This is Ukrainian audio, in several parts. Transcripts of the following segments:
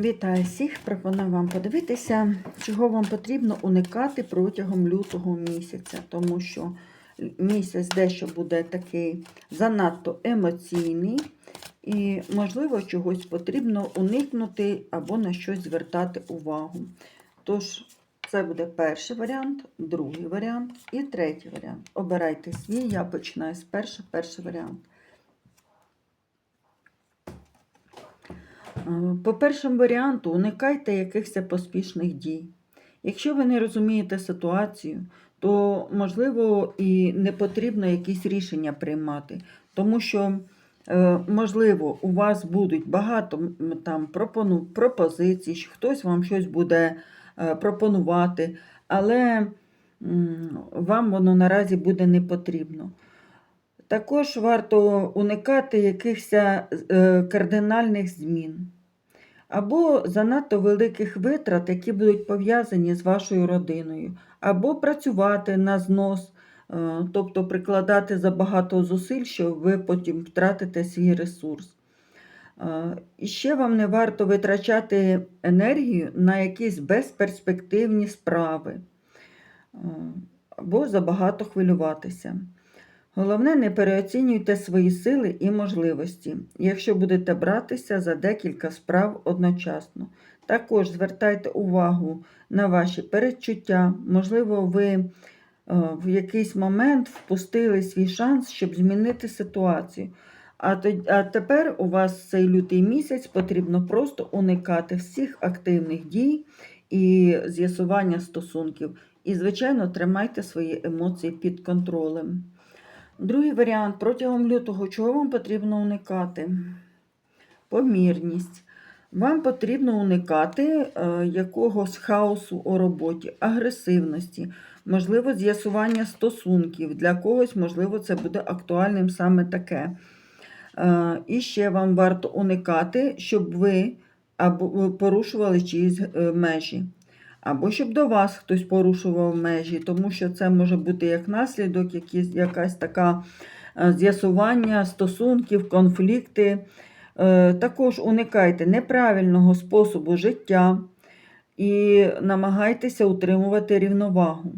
Вітаю всіх! Пропоную вам подивитися, чого вам потрібно уникати протягом лютого місяця, тому що місяць дещо буде такий занадто емоційний, і, можливо, чогось потрібно уникнути або на щось звертати увагу. Тож, це буде перший варіант, другий варіант і третій варіант. Обирайте свій, я починаю з першого, перший варіант. По першому варіанту уникайте якихось поспішних дій. Якщо ви не розумієте ситуацію, то можливо і не потрібно якісь рішення приймати, тому що, е, можливо, у вас будуть багато там пропозицій, хтось вам щось буде е, пропонувати, але вам воно наразі буде не потрібно. Також варто уникати якихось е, кардинальних змін або занадто великих витрат, які будуть пов'язані з вашою родиною, або працювати на знос, е, тобто прикладати забагато зусиль, що ви потім втратите свій ресурс. Е, І ще вам не варто витрачати енергію на якісь безперспективні справи або забагато хвилюватися. Головне, не переоцінюйте свої сили і можливості, якщо будете братися за декілька справ одночасно. Також звертайте увагу на ваші передчуття. Можливо, ви е, в якийсь момент впустили свій шанс, щоб змінити ситуацію. А, а тепер у вас цей лютий місяць потрібно просто уникати всіх активних дій і з'ясування стосунків. І, звичайно, тримайте свої емоції під контролем. Другий варіант протягом лютого, чого вам потрібно уникати? Помірність. Вам потрібно уникати е, якогось хаосу у роботі, агресивності, можливо, з'ясування стосунків. Для когось, можливо, це буде актуальним саме таке. Е, і ще вам варто уникати, щоб ви або порушували чиїсь е, межі. Або щоб до вас хтось порушував межі, тому що це може бути як наслідок, якісь, якась така е, з'ясування стосунків, конфлікти. Е, Також уникайте неправильного способу життя і намагайтеся утримувати рівновагу.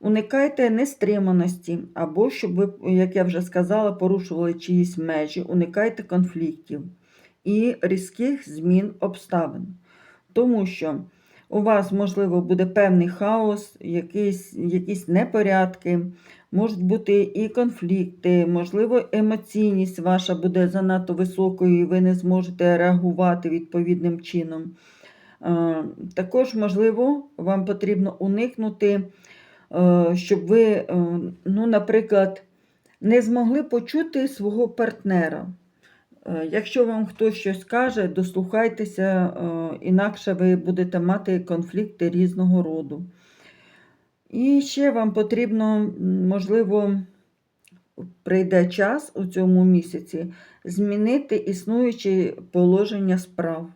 Уникайте нестриманості, або, щоб ви, як я вже сказала, порушували чиїсь межі, уникайте конфліктів і різких змін обставин. Тому що у вас, можливо, буде певний хаос, якісь, якісь непорядки, можуть бути і конфлікти, можливо, емоційність ваша буде занадто високою, і ви не зможете реагувати відповідним чином. Е, Також, можливо, вам потрібно уникнути, е, щоб ви, е, ну, наприклад, не змогли почути свого партнера. Е, Якщо вам хтось щось каже, дослухайтеся, е, інакше ви будете мати конфлікти різного роду. І ще вам потрібно, можливо, прийде час у цьому місяці змінити існуючі положення справ.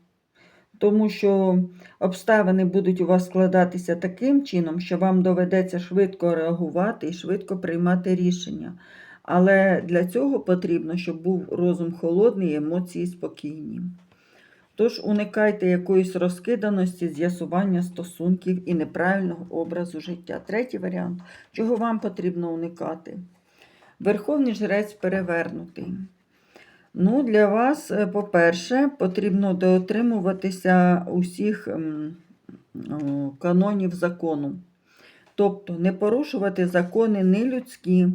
Тому що обставини будуть у вас складатися таким чином, що вам доведеться швидко реагувати і швидко приймати рішення. Але для цього потрібно, щоб був розум холодний емоції спокійні. Тож уникайте якоїсь розкиданості, з'ясування стосунків і неправильного образу життя. Третій варіант, чого вам потрібно уникати. Верховний жрець перевернутий. Ну, для вас, е, по-перше, потрібно дотримуватися усіх канонів закону. Тобто не порушувати закони не людські,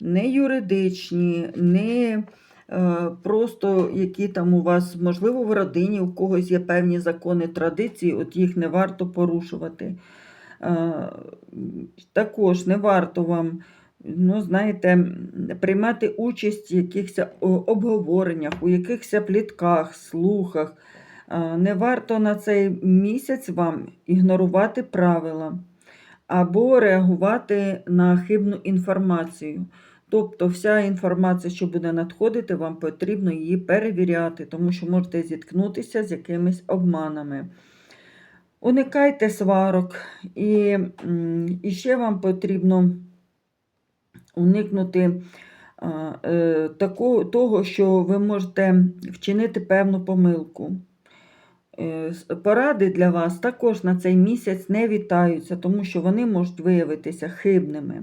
не юридичні, не е, просто які там у вас, можливо, в родині у когось є певні закони, традиції, от їх не варто порушувати. Е, також не варто вам, ну, знаєте, приймати участь в якихось обговореннях, у якихось плітках, слухах. Е, не варто на цей місяць вам ігнорувати правила або реагувати на хибну інформацію. Тобто вся інформація, що буде надходити, вам потрібно її перевіряти, тому що можете зіткнутися з якимись обманами. Уникайте сварок, і, і ще вам потрібно уникнути е, того, що ви можете вчинити певну помилку. Е, Поради для вас також на цей місяць не вітаються, тому що вони можуть виявитися хибними.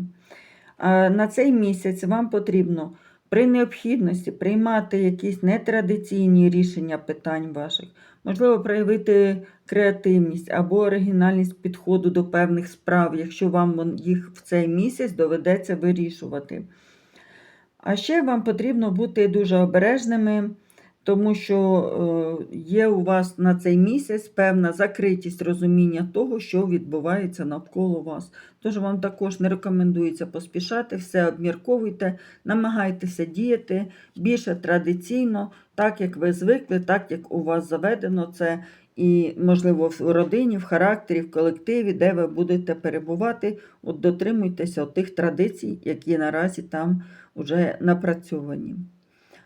На цей місяць вам потрібно при необхідності приймати якісь нетрадиційні рішення питань ваших, можливо, проявити креативність або оригінальність підходу до певних справ, якщо вам їх в цей місяць доведеться вирішувати. А ще вам потрібно бути дуже обережними, тому що е, є у вас на цей місяць певна закритість розуміння того, що відбувається навколо вас. Тож вам також не рекомендується поспішати, все обмірковуйте, намагайтеся діяти більше традиційно, так як ви звикли, так як у вас заведено це. І, можливо, в родині, в характері, в колективі, де ви будете перебувати, от дотримуйтеся от тих традицій, які наразі там вже напрацьовані.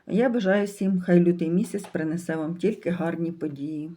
Я бажаю всім, хай лютий місяць принесе вам тільки гарні події.